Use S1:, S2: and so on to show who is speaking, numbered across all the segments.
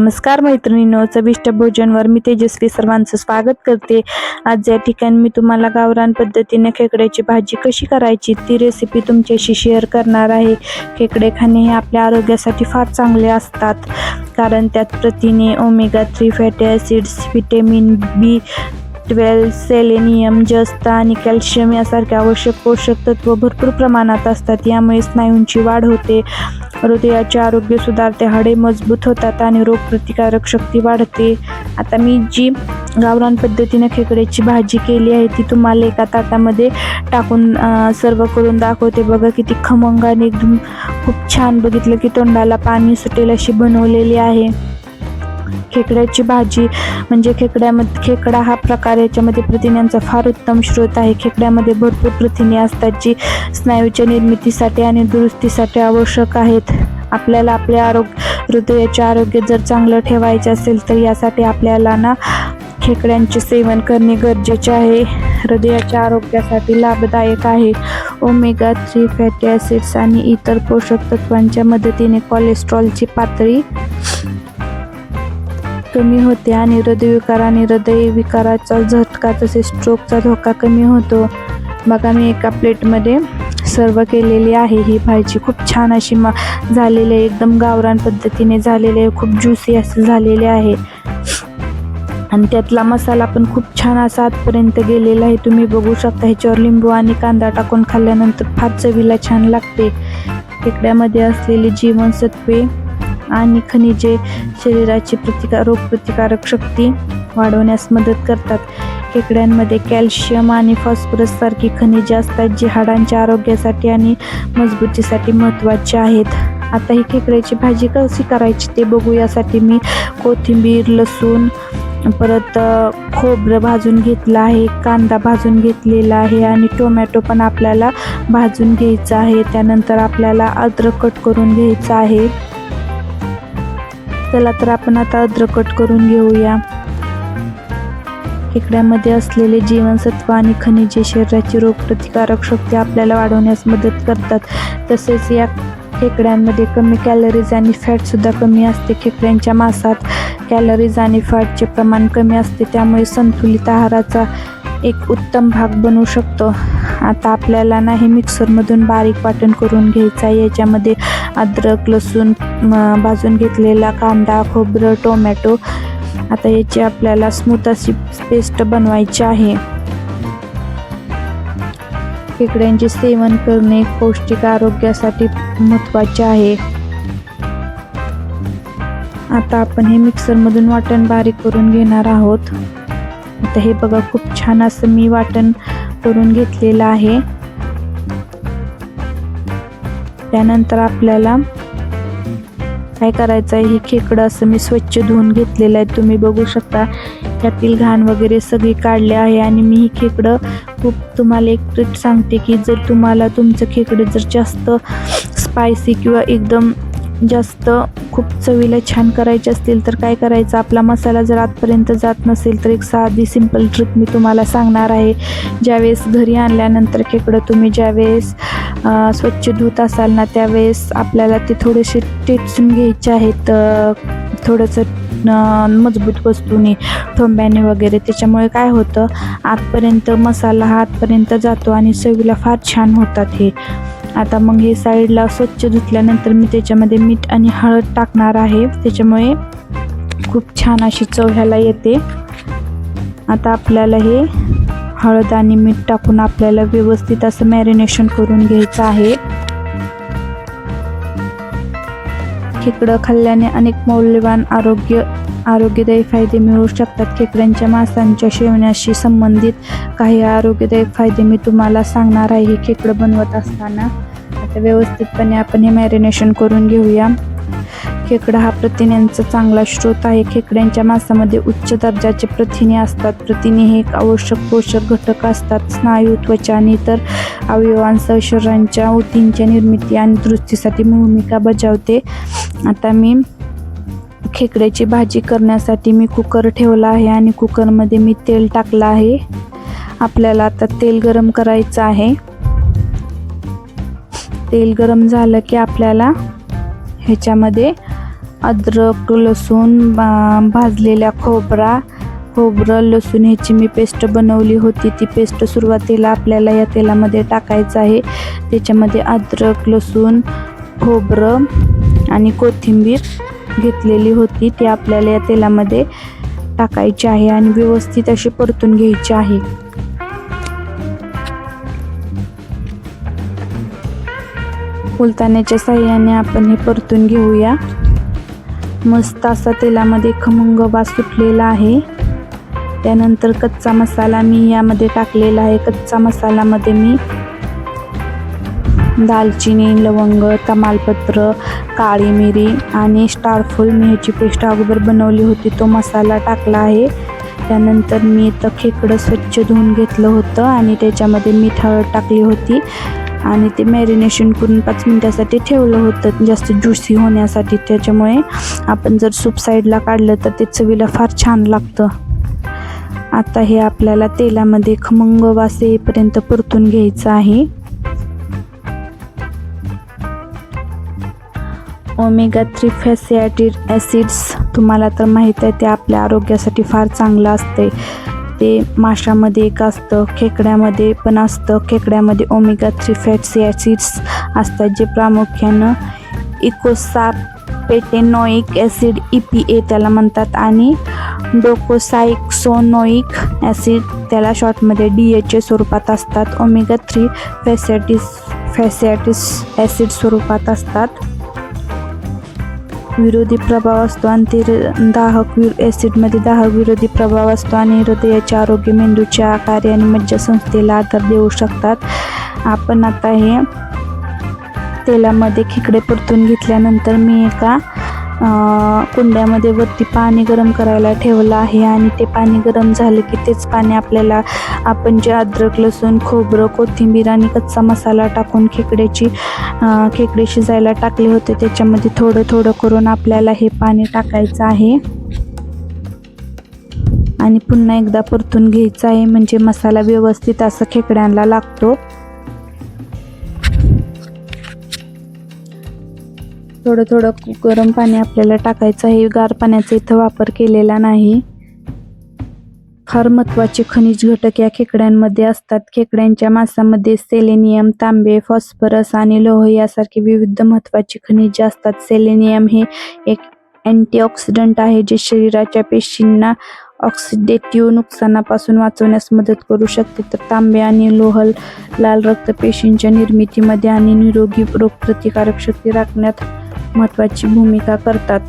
S1: नमस्कार मैत्रिणींनो चविष्ट भोजनवर मी तेजस्वी सर्वांचं स्वागत करते. आज या ठिकाणी मी तुम्हाला गावरान पद्धतीने खेकड्याची भाजी कशी करायची ती रेसिपी तुमच्याशी शेअर करणार आहे. खेकडे खाणे हे आपल्या आरोग्यासाठी फार चांगले असतात. कारण त्यात प्रथिने omega three fatty acids vitamin B twelve selenium जस्त आणि कॅल्शियम यासारखे आवश्यक पोषक तत्व भरपूर प्रमाणात असतात. यामुळे स्नायूंची वाढ होते. हृदयाचे आरोग्य सुधारते हाडे मजबूत होतात आणि रोगप्रतिकारक शक्ती वाढते. आता मी जी गावरान पद्धतीने खेकड्याची भाजी केली आहे ती तुम्हाला एका ताटामध्ये टाकून सर्व करून दाखवते. बघा किती खमंग आणि एकदम खूप छान बघितलं की तोंडाला पाणी सुटेल अशी बनवलेली आहे. खेकड्याची भाजी म्हणजे खेकड्यामध्ये खेकडा हा प्रकार याच्यामध्ये प्रथिन्यांचा फार उत्तम स्रोत आहे. खेकड्यामध्ये भरपूर प्रथिने असतात जी स्नायूच्या निर्मितीसाठी आणि दुरुस्तीसाठी आवश्यक आहेत. आपल्याला आपले आरोग्य हृदयाचे आरोग्य जर चांगलं ठेवायचे असेल तर यासाठी आपल्याला ना खेकड्यांचे सेवन करणे गरजेचे आहे. हृदयाच्या आरोग्यासाठी लाभदायक आहे. ओमेगा थ्री फॅटी ॲसिड्स आणि इतर पोषक तत्वांच्या मदतीने कोलेस्ट्रॉलची पातळी कमी होते आणि हृदयविकार आणि हृदयविकाराचा झटका तसेच स्ट्रोकचा धोका कमी होतो. बघा मी एका प्लेटमध्ये सर्व केलेली आहे. ही भाजी खूप छान अशी मा झालेली आहे. एकदम गावरान पद्धतीने झालेली आहे. खूप ज्युसी असं झालेले आहे. आणि त्यातला मसाला पण खूप छान असा आतपर्यंत गेलेला आहे. तुम्ही बघू शकता ह्याच्यावर लिंबू आणि कांदा टाकून खाल्ल्यानंतर फार चवीला छान लागते. खेकड्यामध्ये असलेली जीवनसत्वे आणि खनिजे शरीराची प्रतिकार रोगप्रतिकारक शक्ती वाढवण्यास मदत करतात. खेकड्यांमध्ये कॅल्शियम आणि फॉस्फरस सारखी खनिजे असतात जी हाडांच्या आरोग्यासाठी आणि मजबूतीसाठी महत्त्वाचे आहेत. आता ही खेकड्याची भाजी कशी करायची ते बघू. यासाठी मी कोथिंबीर लसूण परत खोबरं भाजून घेतलं आहे कांदा भाजून घेतलेला आहे आणि टोमॅटो पण आपल्याला भाजून घ्यायचा आहे. त्यानंतर आपल्याला अद्रक कट करून घ्यायचं आहे. चला तर आपण आता अद्रक कट करून घेऊया. खेकड्यामध्ये असलेले जीवनसत्व आणि खनिजे शरीराची रोगप्रतिकारक शक्ती आपल्याला वाढवण्यास मदत करतात. तसेच या खेकड्यांमध्ये कमी कॅलरीज आणि फॅटसुद्धा कमी असते. खेकड्यांच्या मांसात कॅलरीज आणि फॅटचे प्रमाण कमी असते. त्यामुळे संतुलित आहाराचा एक उत्तम भाग बनू शकतो. आता आपल्याला नाही मिक्सरमधून बारीक वाटण करून घ्यायचं आहे. याच्यामध्ये अद्रक लसूण भाजून घेतलेला कांदा खोबरं टोमॅटो. आता याची आपल्याला स्मूथ अशी पेस्ट बनवायची आहे. खेकड्यांचे सेवन करणे पौष्टिक आरोग्यासाठी महत्त्वाचे आहे. आता आपण हे मिक्सरमधून वाटण बारीक करून घेणार आहोत. आता हे बघा खूप छान असं मी वाटण करून घेतलेलं आहे. त्यानंतर आपल्याला काय करायचं आहे हे खेकडं असं मी स्वच्छ धुवून घेतलेलं आहे. तुम्ही बघू शकता यातील घाण वगैरे सगळी काढले आहे आणि मी ही खेकडं खूप तुम्हाला एक ट्रिक सांगते की जर तुम्हाला तुमचं खेकडं जर जास्त स्पायसी किंवा एकदम जास्त खूप चवीला छान करायचे असतील तर काय करायचं? आपला मसाला जर आतपर्यंत जात नसेल तर एक साधी सिंपल ट्रिक मी तुम्हाला सांगणार आहे. ज्यावेळेस घरी आणल्यानंतर खेकडं तुम्ही ज्यावेळेस स्वच्छ धुत असाल ना त्यावेळेस आपल्याला ते थोडेसे टेचून घ्यायचे आहेत. थोडंसं मजबूत वस्तूने ठोंब्याने वगैरे. त्याच्यामुळे काय होतं? आतपर्यंत मसाला हा आतपर्यंत जातो आणि चवीला फार छान होतात हे. आता मग हे साईडला स्वच्छ धुतल्यानंतर मी त्याच्यामध्ये मीठ आणि हळद टाकणार आहे. त्याच्यामुळे खूप छान अशी चव ह्याला येते. आता आपल्याला हे हळद आणि मीठ टाकून आपल्याला व्यवस्थित असं मॅरिनेशन करून घ्यायचं आहे. खेकडं खाल्ल्याने अनेक मौल्यवान आरोग्य आरोग्यदायी फायदे मिळू शकतात. खेकड्यांच्या मांसांच्या सेवनाशी संबंधित काही आरोग्यदायक फायदे मी तुम्हाला सांगणार आहे. हे खेकडं बनवत असताना आता व्यवस्थितपणे आपण हे मॅरिनेशन करून घेऊया. खेकडा हा प्रथिन्यांचा चांगला स्रोत आहे. खेकड्यांच्या मांसामध्ये उच्च दर्जाचे प्रथिने असतात. प्रथिने हे एक आवश्यक पोषक घटक असतात. स्नायू त्वचा आणि इतर अवयवांसह शरीरांच्या ऊतींच्या निर्मिती आणि दुरुस्तीसाठी भूमिका बजावते. आता मी खेकड्याची भाजी करण्यासाठी मी कुकर ठेवला आहे आणि कुकरमध्ये मी तेल टाकलं आहे. आपल्याला आता तेल गरम करायचं आहे. तेल गरम झालं की आपल्याला ह्याच्यामध्ये अद्रक लसूण बा- भाजलेल्या खोबरा खोबरं लसूण ह्याची मी पेस्ट बनवली होती. ती पेस्ट सुरुवातीला आपल्याला या तेलामध्ये टाकायचं आहे. त्याच्यामध्ये अद्रक लसूण खोबरं आणि कोथिंबीर घेतलेली होती. ती आपल्याला या तेलामध्ये टाकायची आहे आणि व्यवस्थित अशी परतून घ्यायची आहे. फुलताण्याच्या साह्याने आपण हे परतून घेऊया. मस्त असा तेलामध्ये खमंग वास सुटलेला आहे. त्यानंतर कच्चा मसाला मी यामध्ये टाकलेला आहे. कच्चा मसालामध्ये मी दालचिनी लवंग तमालपत्र काळी मिरी आणि स्टारफुल मी ह्याची पेस्ट अगोदर बनवली होती. तो मसाला टाकला आहे. त्यानंतर मी इथं खेकडं स्वच्छ धुवून घेतलं होतं आणि त्याच्यामध्ये मीठ हळद टाकली होती. आणि ते मॅरिनेशन करून पाच मिनटासाठी ठेवलं होतं. जास्त ज्युसी होण्यासाठी. त्याच्यामुळे आपण जर सूप साईडला काढलं तर ते चवीला फार छान लागतं. आता हे आपल्याला तेलामध्ये खमंग वास येईपर्यंत परतून घ्यायचं आहे. ओमेगा थ्री फॅसिॲटी ॲसिड्स तुम्हाला तर माहीत आहे ते आपल्या आरोग्यासाठी फार चांगलं असते ते माशामध्ये एक असतं खेकड्यामध्ये पण असतं. खेकड्यामध्ये ओमेगा थ्री फॅट्सी ॲसिड्स असतात जे प्रामुख्यानं eicosapentaenoic acid E P A त्याला म्हणतात आणि डोकोसायक्सोनोइक ॲसिड त्याला शॉर्टमध्ये डी एच स्वरूपात असतात. ओमेगा थ्री फॅसॅटिस फॅसॅटिस ॲसिड स्वरूपात असतात. विरोधी प्रभाव असतो आणि ते र- दाहक ॲसिडमध्ये दाहक विरोधी प्रभाव असतो आणि हृदयाचे आरोग्य मेंदूच्या कार्य आणि मज्जासंस्थेला आधार देऊ शकतात. आपण आता हे तेलामध्ये खेकडे परतून घेतल्यानंतर मी एका कुंड्यामध्ये वरती पाणी गरम करायला ठेवलं आहे आणि ते पाणी गरम झालं की तेच पाणी आपल्याला आपण जे अद्रक लसूण खोबरं कोथिंबीर आणि कच्चा मसाला टाकून खेकड्याची खेकडे शिजायला टाकले होते. त्याच्यामध्ये थोडं थोडं करून आपल्याला हे पाणी टाकायचं आहे. आणि पुन्हा एकदा परतून घ्यायचं आहे. म्हणजे मसाला व्यवस्थित असं खेकड्यांना लागतो. थोडं थोडं गरम पाणी आपल्याला टाकायचं आहे. गार पाण्याचा इथं वापर केलेला नाही. फार महत्त्वाचे खनिज घटक या खेकड्यांमध्ये असतात. खेकड्यांच्या मांसामध्ये सेलेनियम तांबे फॉस्फरस आणि लोह यासारखे विविध महत्त्वाचे खनिजे असतात. सेलेनियम हे एक अँटीऑक्सिडंट आहे जे शरीराच्या पेशींना ऑक्सिडेटिव्ह नुकसानापासून वाचवण्यास मदत करू शकते. तर तांबे आणि लोह लाल रक्त पेशींच्या निर्मितीमध्ये आणि निरोगी रोगप्रतिकारक शक्ती राखण्यात महत्त्वाची भूमिका करतात.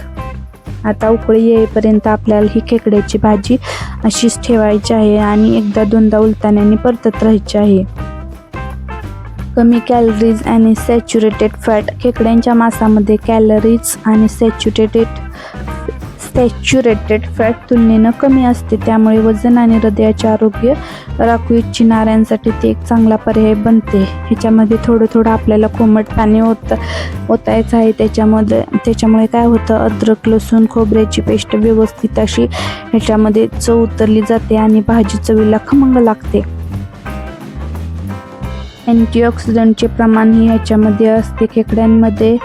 S1: आता उकळी येईपर्यंत आपल्याला ही खेकड्याची भाजी अशीच ठेवायची आहे आणि एकदा दोनदा उलताण्याने परतत राहायची आहे. कमी कॅलरीज आणि सॅच्युरेटेड फॅट खेकड्यांच्या मांसामध्ये कॅलरीज आणि सॅच्युरेटेड सॅच्युरेटेड फॅट तुलनेनं कमी असते. त्यामुळे वजन आणि हृदयाचे आरोग्य राखू इच्छिणाऱ्यांसाठी ते एक चांगला पर्याय बनते. ह्याच्यामध्ये थोडं थोडं आपल्याला कोमट पाणी होत ओतायचं आहे. त्याच्यामध्ये त्याच्यामुळे काय होतं? अद्रक लसूण खोबऱ्याची पेस्ट व्यवस्थित अशी ह्याच्यामध्ये चव उतरली जाते आणि भाजी चवीला खमंग लागते. अँटीऑक्सिडंटचे प्रमाण हे ह्याच्यामध्ये असते. खेकड्यांमध्ये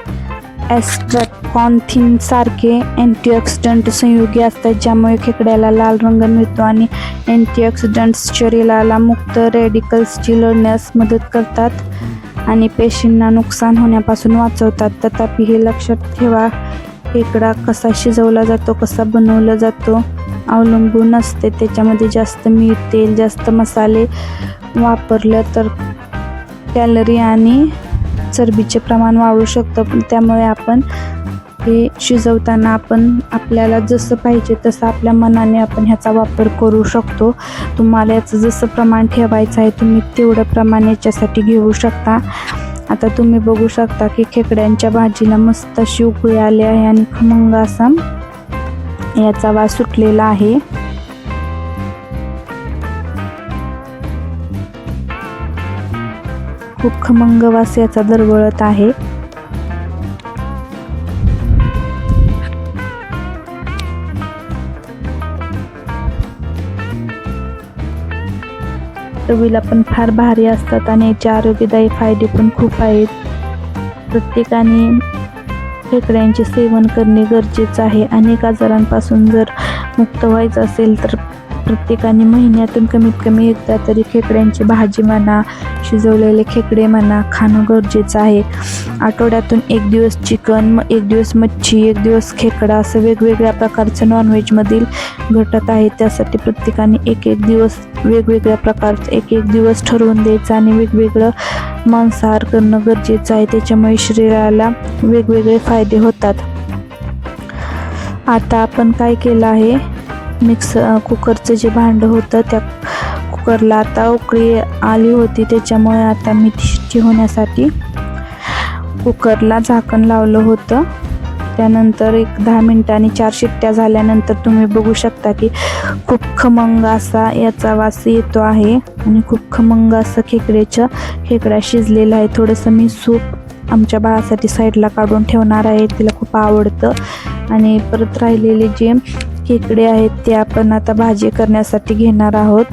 S1: ॲस्ट्रॅकॉन्थिन सारखे अँटीऑक्सिडंट संयुगी असतात ज्यामुळे खेकड्याला लाल रंग मिळतो आणि अँटीऑक्सिडंट्स शरीराला मुक्त रेडिकल्सची लढण्यास मदत करतात आणि पेशींना नुकसान होण्यापासून वाचवतात. तथापि हे लक्षात ठेवा खेकडा कसा शिजवला जातो कसा बनवला जातो अवलंबून असते. त्याच्यामध्ये जास्त मीठ तेल जास्त मसाले वापरलं तर कॅलरी आणि चरबीचे प्रमाण वाढू शकतं. त्यामुळे आपण हे शिजवताना आपण आपल्याला जसं पाहिजे तसं आपल्या मनाने आपण ह्याचा वापर करू शकतो. तुम्हाला याचं जसं प्रमाण ठेवायचं आहे तुम्ही तेवढं प्रमाण याच्यासाठी घेऊ शकता. आता तुम्ही बघू शकता की खेकड्यांच्या भाजीला मस्त अशी उकळी आली आहे आणि खमंग असा याचा वास सुटलेला आहे. खूप खमंग वास याचा दरवळत आहे. चवीला पण फार भारी असतात आणि याचे आरोग्यदायी फायदे पण खूप आहेत. प्रत्येकाने खेकड्यांचे सेवन करणे गरजेचं आहे. अनेक आजारांपासून जर मुक्त व्हायचं असेल तर प्रत्येकाने महिन्यातून कमीत कमी एकदा तरी खेकड्यांची भाजी म्हणा शिजवलेले खेकडे म्हणा खाणं गरजेचं आहे. आठवड्यातून एक दिवस चिकन म एक दिवस मच्छी एक दिवस खेकडा असं वेगवेगळ्या प्रकारचं नॉनव्हेजमधील घटक आहे. त्यासाठी प्रत्येकाने एक एक दिवस वेगवेगळ्या प्रकारचं एक एक दिवस ठरवून द्यायचं आणि वेगवेगळं मांसाहार करणं गरजेचं आहे. त्याच्यामुळे शरीराला वेगवेगळे फायदे होतात. आता आपण काय केलं आहे? मिक्स कुकरचं जे भांडं होतं त्या कुकरला आता उकळी आली होती. त्याच्यामुळे आता मी शिट्टी होण्यासाठी कुकरला झाकण लावलं होतं. त्यानंतर एक दहा मिनिटांनी चार शिट्ट्या झाल्यानंतर तुम्ही बघू शकता की खूप खमंग असा याचा वास येतो आहे. आणि खूप खमंग असं खेकड्याचं खेकडा शिजलेला आहे. थोडंसं मी सूप आमच्या बाळासाठी साईडला काढून ठेवणार आहे. तिला खूप आवडतं. आणि परत राहिलेले जे खेकडे आहेत ते आपण आता भाजी करण्यासाठी घेणार आहोत.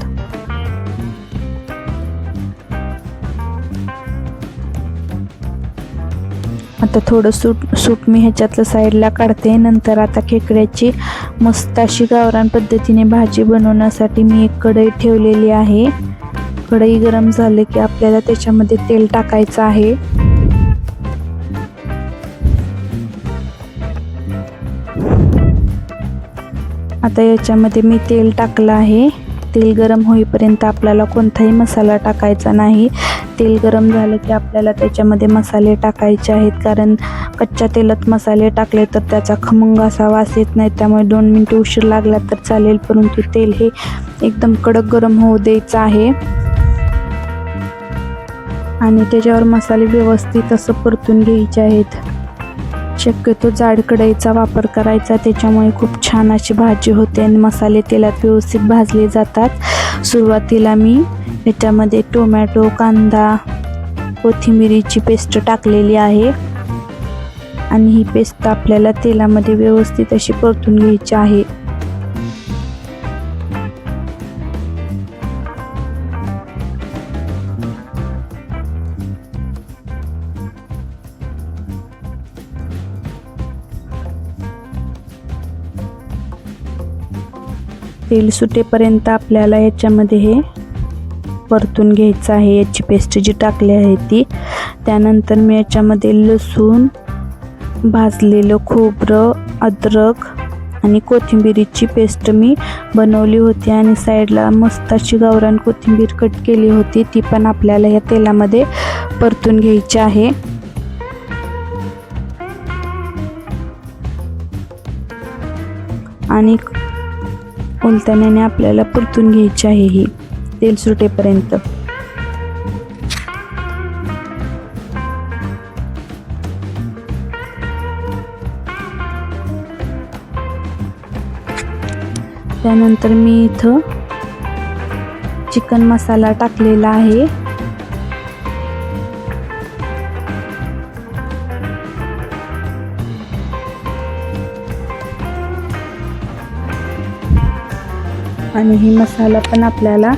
S1: आता थोडं सूट सूट मी ह्याच्यातलं साईडला काढते. नंतर आता खेकड्याची मस्त अशी गावरान पद्धतीने भाजी बनवण्यासाठी मी एक कढई ठेवलेली आहे. कढई गरम झाले की आपल्याला त्याच्यामध्ये तेल टाकायचं आहे. आता याच्यामध्ये मी तेल टाकलं आहे. तेल गरम होईपर्यंत आपल्याला कोणताही मसाला टाकायचा नाही. तेल गरम झालं की आपल्याला त्याच्यामध्ये मसाले टाकायचे आहेत. कारण कच्च्या तेलात मसाले टाकले तर त्याचा खमंग असा वास येत नाही. त्यामुळे दोन मिनटं उशीर लागला तर चालेल. परंतु तेल हे एकदम कडक गरम होऊ द्यायचं आहे. आणि त्याच्यावर मसाले व्यवस्थित असं परतून घ्यायचे आहेत. शक्यतो जाड कढईचा वापर करायचा. त्याच्यामुळे खूप छान अशी भाजी होते आणि मसाले तेलात व्यवस्थित भाजले जातात. सुरुवातीला मी याच्यामध्ये टोमॅटो कांदा कोथिंबिरीची पेस्ट टाकलेली आहे. आणि ही पेस्ट आपल्याला तेलामध्ये व्यवस्थित अशी परतून घ्यायची आहे. तेल सुटेपर्यंत आपल्याला याच्यामध्ये हे परतून घ्यायचं आहे. याची पेस्ट जी टाकली आहे ती. त्यानंतर मी याच्यामध्ये लसूण भाजलेलं खोबरं अद्रक आणि कोथिंबीरीची पेस्ट मी बनवली होती आणि साईडला मस्त अशी गावरान कोथिंबीर कट केली होती. ती पण आपल्याला या तेलामध्ये परतून घ्यायची आहे. आणि उलताण्याने आपल्याला परतून घ्यायची आहे ही. तेल सुटेपर्यंत. त्यानंतर मी इथं चिकन मसाला टाकलेला आहे. आणि हे मसाला पण आपल्याला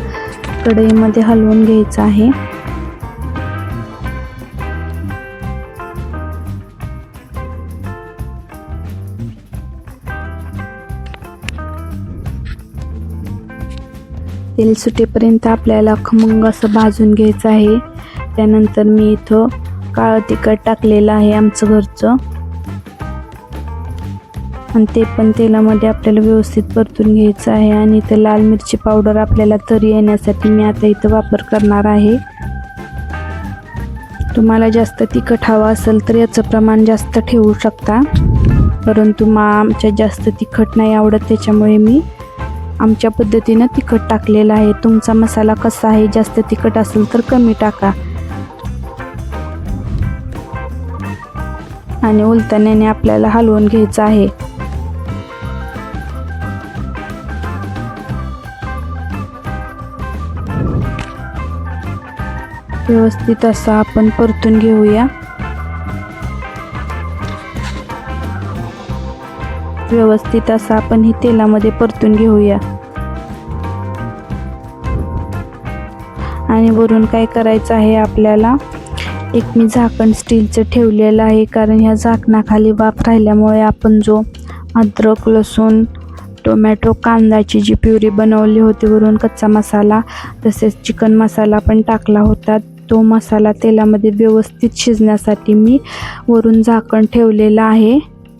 S1: कढईमध्ये हलवून घ्यायचा आहे. तेल सुटेपर्यंत आपल्याला खमंग असं भाजून घ्यायचं आहे. त्यानंतर मी इथं काळं तिखट टाकलेलं आहे आमचं घरचं. आणि ते पण तेलामध्ये आपल्याला व्यवस्थित परतून घ्यायचं आहे आणि इथं लाल मिरची पावडर आपल्याला तरी येण्यासाठी मी आता इथं वापर करणार आहे. तुम्हाला जास्त तिखट हवं असेल तर याचं प्रमाण जास्त ठेवू शकता. परंतु मा आमच्या जास्त तिखट नाही आवडत त्याच्यामुळे मी आमच्या पद्धतीनं तिखट टाकलेलं आहे. तुमचा मसाला कसा आहे जास्त तिखट असेल तर कमी टाका. आणि उलताण्याने आपल्याला हलवून घ्यायचं आहे. व्यवस्थित असं आपण परतून घेऊया. व्यवस्थित असा आपण हे तेलामध्ये परतून घेऊया. आणि वरून काय करायचं आहे आपल्याला? एक मी झाकण स्टीलचं ठेवलेलं आहे कारण ह्या झाकणाखाली वाफ राहिल्यामुळे आपण जो अद्रक लसूण टोमॅटो कांद्याची जी प्युरी बनवली होती वरून कच्चा मसाला तसेच चिकन मसाला पण टाकला होता. तो मसाला तेलामध्ये व्यवस्थित शिजण्यासाठी मी वरून झाकण ठेवलेलं आहे.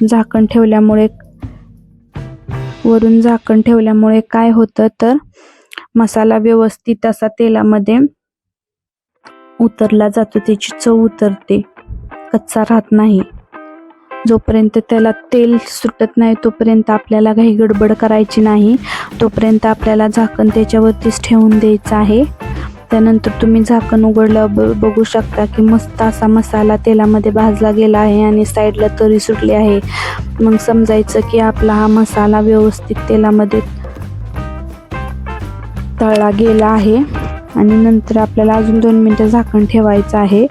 S1: झाकण ठेवल्यामुळे वरून झाकण ठेवल्यामुळे काय होतं तर मसाला व्यवस्थित असा तेलामध्ये उतरला जातो. त्याची चव उतरते. कच्चा राहत नाही. जोपर्यंत त्याला तेल सुटत नाही तोपर्यंत आपल्याला काही गडबड करायची नाही. तोपर्यंत आपल्याला झाकण त्याच्यावरतीच ठेवून द्यायचं आहे. त्यानंतर तुम्ही झाकण उघडलं ब बघू शकता की मस्त असा मसाला तेलामध्ये भाजला गेला आहे आणि साईडला तरी सुटली आहे. मग समजायचं की आपला हा मसाला व्यवस्थित तेलामध्ये तळला गेला आहे आणि नंतर आपल्याला अजून दोन मिनटं झाकण ठेवायचं आहे.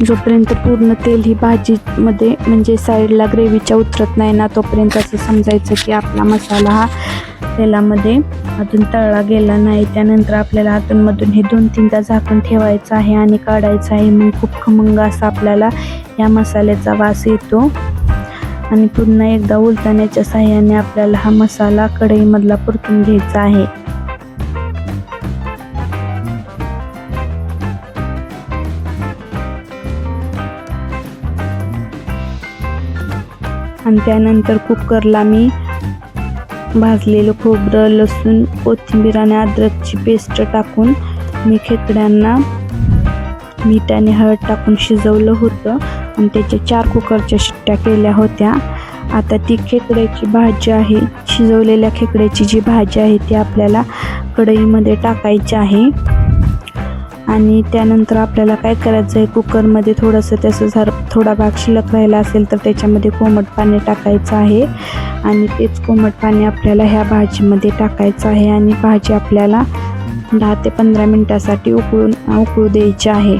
S1: जोपर्यंत पूर्ण तेल ही भाजीमध्ये म्हणजे साईडला ग्रेव्हीच्या उतरत नाही ना तोपर्यंत असं समजायचं की आपला मसाला हा तेलामध्ये अजून तळला गेला नाही. त्यानंतर आपल्याला आतूनमधून हे दोन तीनदा झाकण ठेवायचं आहे आणि काढायचं आहे. मग खूप खमंग असा आपल्याला या मसाल्याचा वास येतो. आणि पुन्हा एकदा उलटण्याच्या साह्याने आपल्याला हा मसाला कढईमधला परतून घ्यायचा आहे. आणि त्यानंतर कुकरला मी भाजलेलं खोबरं लसूण कोथिंबीर आणि अद्रकची पेस्ट टाकून मी खेकड्यांना मीठ आणि हळद टाकून शिजवलं होतं आणि त्याच्या चार कुकरच्या शिट्ट्या केल्या होत्या. आता ती खेकड्याची भाजी आहे. शिजवलेल्या खेकड्याची जी भाजी आहे ती आपल्याला कढईमध्ये टाकायची आहे. आणि त्यानंतर आपल्याला काय करायचं आहे? कुकरमध्ये थोडंसं त्याचं जर थोडा भाग शिल्लक राहिला असेल तर त्याच्यामध्ये कोमट पाणी टाकायचं आहे. आणि तेच कोमट पाणी आपल्याला ह्या भाजीमध्ये टाकायचं आहे आणि भाजी आपल्याला दहा ते पंधरा मिनटासाठी उकळून उकळू द्यायची आहे.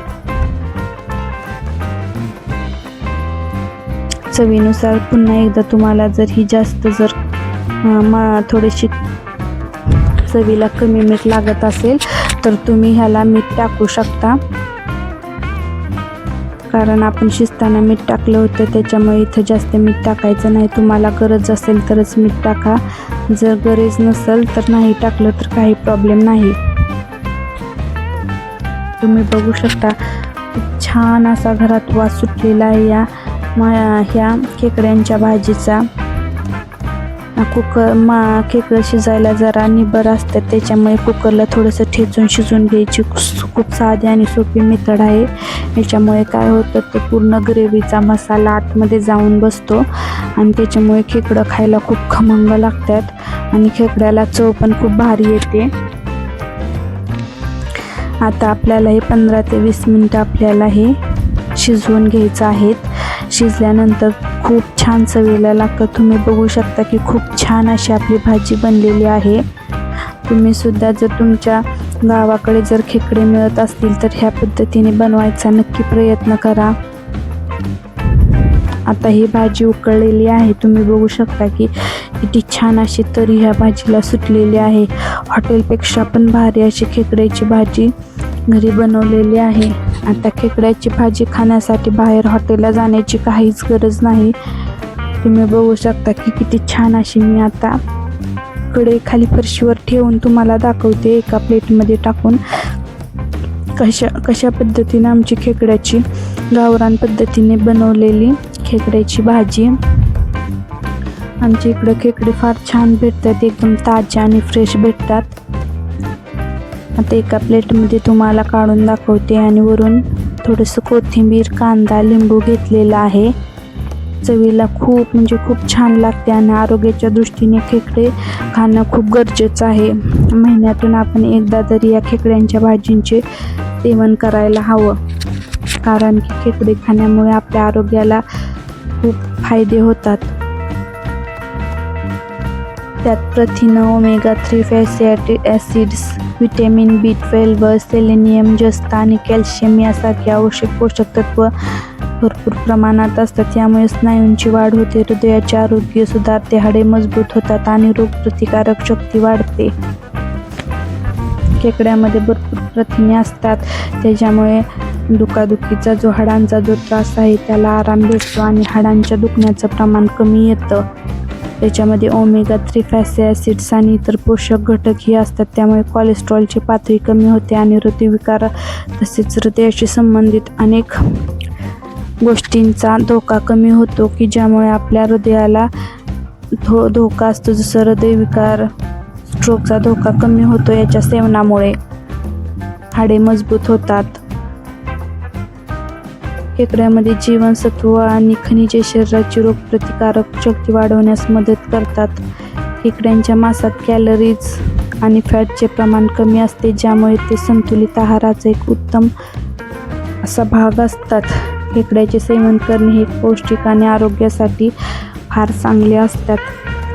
S1: चवीनुसार पुन्हा एकदा तुम्हाला जर ही जास्त जर मा थोडीशी चवीला कमी मीठ लागत असेल तर तुम्ही ह्याला मीठ टाकू शकता. कारण आपण शिजताना मीठ टाकलं होतं त्याच्यामुळे इथं जास्त मीठ टाकायचं नाही. तुम्हाला गरज असेल तरच मीठ टाका. जर गरज नसेल तर नाही टाकलं तर काही प्रॉब्लेम नाही. तुम्ही बघू शकता खूप छान असा घरात वास सुटलेला आहे या मा ह्या खेकड्यांच्या भाजीचा. कुकर मा खेकडं शिजायला जरा निबर असतात त्याच्यामुळे कुकरला थोडंसं ठेचून शिजून घ्यायची. खूप साधी आणि सोपी मेथड आहे. याच्यामुळे काय होतं तर पूर्ण ग्रेव्हीचा मसाला आतमध्ये जाऊन बसतो आणि त्याच्यामुळे खेकडं खायला खूप खमंग लागतात आणि खेकड्याला चव पण खूप भारी येते. आता आपल्याला हे पंधरा ते वीस मिनटं आपल्याला हे शिजवून घ्यायचं आहेत शिजल्यानंतर खूप छान चवीला लागतं. तुम्ही बघू शकता की खूप छान अशी आपली भाजी बनलेली आहे. तुम्ही सुद्धा जर तुमच्या गावाकडे जर खेकडे मिळत असतील तर ह्या पद्धतीने बनवायचा नक्की प्रयत्न करा. आता ही भाजी उकळलेली आहे. तुम्ही बघू शकता की किती छान अशी तरी ह्या भाजीला सुटलेली आहे. हॉटेलपेक्षा पण भारी अशी खेकड्याची भाजी घरी बनवलेली आहे. आता खेकड्याची भाजी खाण्यासाठी बाहेर हॉटेलला जाण्याची काहीच गरज नाही. तुम्ही बघू शकता की किती छान अशी मी आता कडे खाली फरशीवर ठेवून तुम्हाला दाखवते. एका प्लेटमध्ये टाकून कशा कशा पद्धतीने आमची खेकड्याची गावरान पद्धतीने बनवलेली खेकड्याची भाजी. आमच्या इकडं खेकडे फार छान भेटतात एकदम ताज्या आणि फ्रेश भेटतात. आता एका प्लेटमध्ये तुम्हाला काढून दाखवते आणि वरून थोडंसं कोथिंबीर कांदा लिंबू घेतलेला आहे. चवीला खूप म्हणजे खूप छान लागते आणि आरोग्याच्या दृष्टीने खेकडे खाणं खूप गरजेचं आहे. महिन्यातून आपण एकदा तरी या खेकड्यांच्या भाजींचे सेवन करायला हवं. कारण की खेकडे खाण्यामुळे आपल्या आरोग्याला खूप फायदे होतात. त्यात प्रथिनं omega three fatty acids vitamin B twelve selenium जस्त आणि कॅल्शियम यासारखे आवश्यक पोषक तत्व भरपूर प्रमाणात असतात. यामुळे स्नायूंची वाढ होते हृदयाचे आरोग्य सुधारते हाडे मजबूत होतात आणि रोगप्रतिकारक शक्ती वाढते. खेकड्यामध्ये भरपूर प्रथिने असतात त्याच्यामुळे दुखादुखीचा जो हाडांचा जो त्रास आहे त्याला आराम भेटतो आणि हाडांच्या दुखण्याचं प्रमाण कमी येतं. याच्यामध्ये ओमेगा थ्री फॅसी ॲसिड्स आणि इतर पोषक घटकही असतात. त्यामुळे कोलेस्ट्रॉलची पातळी कमी होते आणि हृदयविकार तसेच हृदयाशी संबंधित अनेक गोष्टींचा धोका कमी होतो की ज्यामुळे आपल्या हृदयाला धो धोका असतो. जसं हृदयविकार स्ट्रोकचा धोका कमी होतो. याच्या सेवनामुळे हाडे मजबूत होतात. खेकड्यामध्ये जीवनसत्व आणि खनिजे शरीराची रोगप्रतिकारक शक्ती वाढवण्यास मदत करतात. खेकड्यांच्या मांसात कॅलरीज आणि फॅटचे प्रमाण कमी असते ज्यामुळे ते संतुलित आहाराचा एक उत्तम असा भाग असतात. खेकड्याचे सेवन करणे हे पौष्टिक आणि आरोग्यासाठी फार चांगले असतात.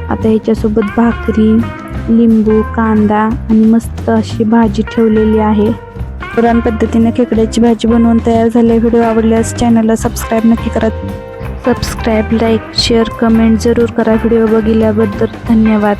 S1: आता ह्याच्यासोबत भाकरी लिंबू कांदा आणि मस्त अशी भाजी ठेवलेली आहे. पुराण पद्धतीने खेकड्याची भाजी बनवून तयार झाले. व्हिडिओ आवडल्यास चॅनलला सबस्क्राईब नक्की करा. सबस्क्राईब लाईक शेअर कमेंट जरूर करा. व्हिडिओ बघितल्याबद्दल धन्यवाद.